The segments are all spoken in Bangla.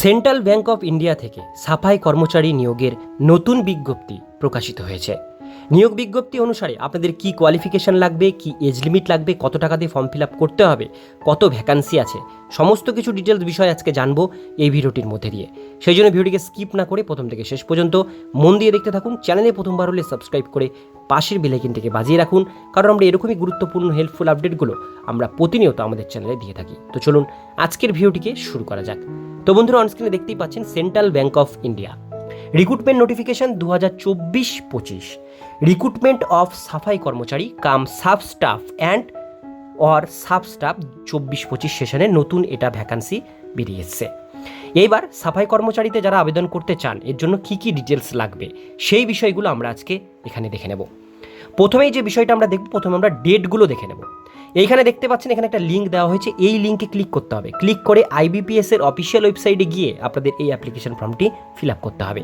সেন্ট্রাল ব্যাংক অফ ইন্ডিয়া থেকে সাফাই কর্মচারী নিয়োগের নতুন বিজ্ঞপ্তি প্রকাশিত হয়েছে। নিয়োগ বিজ্ঞপ্তি অনুসারে আপনাদের কি কোয়ালিফিকেশন লাগবে, কি এজ লিমিট লাগবে, কত টাকা দিয়ে ফর্ম ফিল আপ করতে হবে, কত ভ্যাকান্সি আছে, সমস্ত কিছু ডিটেলস বিষয় আজকে জানব এই ভিডিওটির মধ্যে দিয়ে। সেই জন্য ভিডিওটিকে স্কিপ না করে প্রথম থেকে শেষ পর্যন্ত মন দিয়ে দেখতে থাকুন চ্যানেলে প্রথমবার হলে সাবস্ক্রাইব করে পাশের বেলাইকিনটিকে বাজিয়ে রাখুন, কারণ আমরা এরকমই গুরুত্বপূর্ণ হেল্পফুল আপডেটগুলো আমরা প্রতিনিয়ত আমাদের চ্যানেলে দিয়ে থাকি। তো চলুন, আজকের ভিডিওটিকে শুরু করা যাক। তো বন্ধুরা অনস্ক্রিনে দেখতেই পাচ্ছেন Central Bank of India recruitment notification দু হাজার চব্বিশ পঁচিশ। রিক্রুটমেন্ট অফ সাফাই কর্মচারী, cum sub staff and or sub staff চব্বিশ পঁচিশ সেশনে নতুন এটা ভ্যাকান্সি বেরিয়ে এসছে। এইবার সাফাই কর্মচারীতে যারা আবেদন করতে চান, এর জন্য কী কী ডিটেলস লাগবে? সেই বিষয়গুলো আমরা আজকে এখানে দেখে নেব। প্রথমেই যে বিষয়টা আমরা দেখব, প্রথমে আমরা ডেটগুলো দেখে নেব। এইখানে দেখতে পাচ্ছেন, এখানে একটা লিঙ্ক দেওয়া হয়েছে, এই লিঙ্কে ক্লিক করতে হবে। ক্লিক করে আইবিপিএসের অফিসিয়াল ওয়েবসাইটে গিয়ে আপনাদের এই অ্যাপ্লিকেশন ফর্মটি ফিল আপ করতে হবে।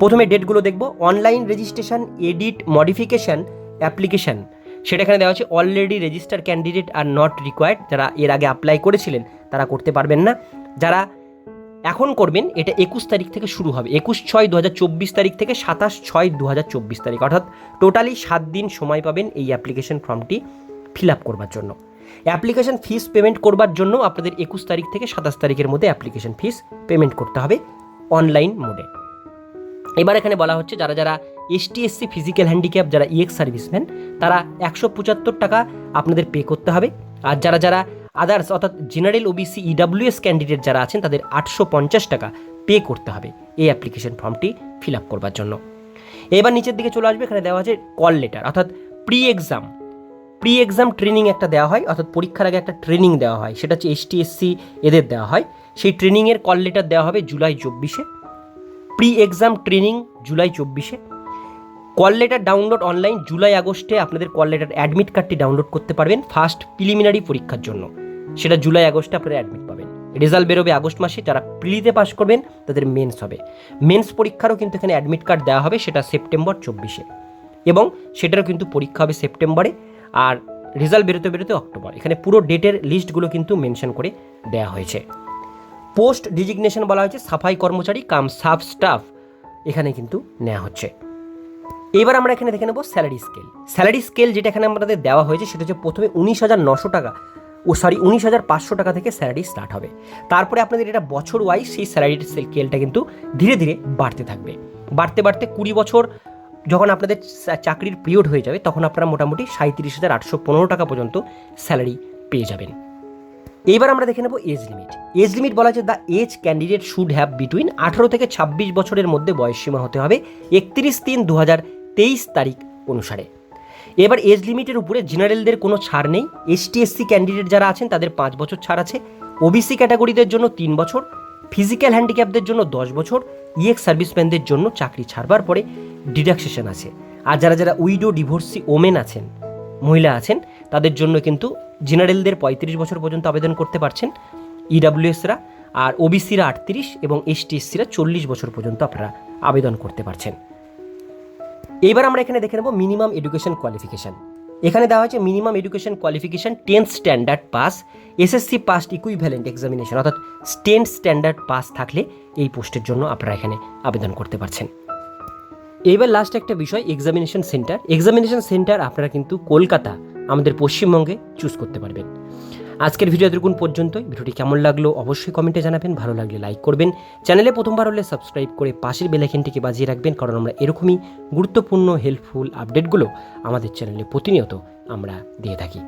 প্রথমে ডেটগুলো দেখব। Online registration, edit, modification, application. সেটা এখানে দেওয়া আছে already register candidate are not required যারা এর আগে অ্যাপ্লাই করেছিলেন, তারা করতে পারবেন না। যারা এখন করবেন, এটা একুশ তারিখ থেকে শুরু হবে। একুশ ছয় দু তারিখ থেকে সাতাশ ছয় দু তারিখ। অর্থাৎ টোটালি সাত দিন সময় পাবেন এই অ্যাপ্লিকেশন ফর্মটি ফিল আপ করবার জন্য। অ্যাপ্লিকেশন ফিস পেমেন্ট করবার জন্য আপনাদের একুশ তারিখ থেকে সাতাশ তারিখের মধ্যে অ্যাপ্লিকেশন ফিস পেমেন্ট করতে হবে অনলাইন মোডে এবার এখানে বলা হচ্ছে যারা যারা এসটিএসসি ফিজিক্যাল হ্যান্ডিক্যাপ যারা ইএক্স সার্ভিসম্যান তারা একশো পঁচাত্তর টাকা আপনাদের পে করতে হবে। আর যারা যারা আদার্স অর্থাৎ জেনারেল ওবিসি ইডাব্লিউএস ক্যান্ডিডেট যারা আছেন, তাদের আটশো পঞ্চাশ টাকা পে করতে হবে এই অ্যাপ্লিকেশন ফর্মটি ফিল আপ করবার জন্য। এবার নিচের দিকে চলে আসবে, এখানে দেওয়া আছে কল লেটার অর্থাৎ pre exam pre exam training একটা দেওয়া হয়, অর্থাৎ পরীক্ষার আগে একটা ট্রেনিং দেওয়া হয়, সেটা হচ্ছে এসটিএসসি এদের দেওয়া হয়। সেই ট্রেনিংয়ের কল লেটার দেওয়া হবে জুলাই চব্বিশে। প্রি এক্সাম ট্রেনিং জুলাই চব্বিশে। Call letter download online July আগস্টে আপনাদের কল লেটার অ্যাডমিট কার্ডটি ডাউনলোড করতে পারবেন ফার্স্ট প্রিলিমিনারি পরীক্ষার জন্য। সেটা জুলাই আগস্টে আপনারা অ্যাডমিট পাবেন। রেজাল্ট বেরোবে আগস্ট মাসে, যারা প্রিলিতে পাস করবেন, তাদের মেন্স হবে। মেন্স পরীক্ষারও কিন্তু এখানে অ্যাডমিট কার্ড দেওয়া হবে, সেটা সেপ্টেম্বর চব্বিশে। এবং সেটারও কিন্তু পরীক্ষা হবে সেপ্টেম্বরে, আর রেজাল্ট বেরোতে বেরোতে অক্টোবর। এখানে পুরো ডেটের লিস্টগুলো কিন্তু মেনশন করে দেওয়া হয়েছে। পোস্ট ডিজিগনেশন বলা হয়েছে, সাফাই কর্মচারী কাম সাব স্টাফ। এখানে কিন্তু নেওয়া হচ্ছে। এবার আমরা এখানে দেখে নেব স্যালারি স্কেল। স্যালারি স্কেল যেটা এখানে আমাদের দেওয়া হয়েছে, সেটা হচ্ছে প্রথমে উনিশ হাজার নশো টাকা। ও সরি, উনিশ হাজার পাঁচশো টাকা থেকে স্যালারি স্টার্ট হবে। তারপরে আপনাদের এটা বছর ওয়াইজ সেই স্যালারি স্কেলটা কিন্তু ধীরে ধীরে বাড়তে থাকবে। বাড়তে বাড়তে কুড়ি বছর যখন আপনাদের চাকরির পিরিয়ড হয়ে যাবে, তখন আপনারা মোটামুটি সাঁত্রিশ হাজার আটশো পনেরো টাকা পর্যন্ত স্যালারি পেয়ে যাবেন। এইবার আমরা দেখে নেব এজ লিমিট এজ লিমিট বলা হচ্ছে the age candidate should have between আঠারো থেকে ছাব্বিশ বছরের মধ্যে বয়সসীমা হতে হবে একত্রিশ তিন দু তেইশ তারিখ অনুসারে। এবার এজ লিমিটের উপরে জেনারেলদের কোনো ছাড় নেই। এসটিএসসি ক্যান্ডিডেট যারা আছেন, তাদের পাঁচ বছর ছাড় আছে। ওবিসি ক্যাটাগরিদের জন্য তিন বছর ফিজিক্যাল হ্যান্ডিক্যাপদের জন্য দশ বছর ইএক্স সার্ভিসম্যানদের জন্য চাকরি ছাড়বার পরে ডিডাকশন আছে। আর যারা যারা উইডো ডিভোর্সি ওমেন আছেন, মহিলা আছেন, তাদের জন্য কিন্তু জেনারেলদের পঁয়ত্রিশ বছর পর্যন্ত আবেদন করতে পারছেন ইডাব্লিউএসরা আর ওবিসিরা আটত্রিশ এবং এসটিএসসিরা চল্লিশ বছর পর্যন্ত আপনারা আবেদন করতে পারছেন। এবার আমরা এখানে দেখে নেব মিনিমাম এডুকেশন কোয়ালিফিকেশান। এখানে দেওয়া হয়েছে minimum education qualification tenth standard pass SSC passed equivalent examination অর্থাৎ টেন্থ স্ট্যান্ডার্ড পাস থাকলে এই পোস্টের জন্য আপনারা এখানে আবেদন করতে পারছেন। এবার লাস্ট একটা বিষয় এক্সামিনেশন সেন্টার এক্সামিনেশন সেন্টার আপনারা কিন্তু কলকাতা আমাদের পশ্চিমবঙ্গে চুজ করতে পারবেন। আজকের ভিডিও দেখুন পর্যন্তই। ভিডিওটি কেমন লাগল অবশ্যই কমেন্টে জানাবেন। ভালো লাগলে লাইক করবেন। চ্যানেলে প্রথমবার হলে সাবস্ক্রাইব করে পাশের বেলাইকেনটিকে বাজিয়ে রাখবেন, কারণ আমরা এরকমই গুরুত্বপূর্ণ হেল্পফুল আপডেটগুলো আমাদের চ্যানেলে প্রতিনিয়ত আমরা দিয়ে থাকি।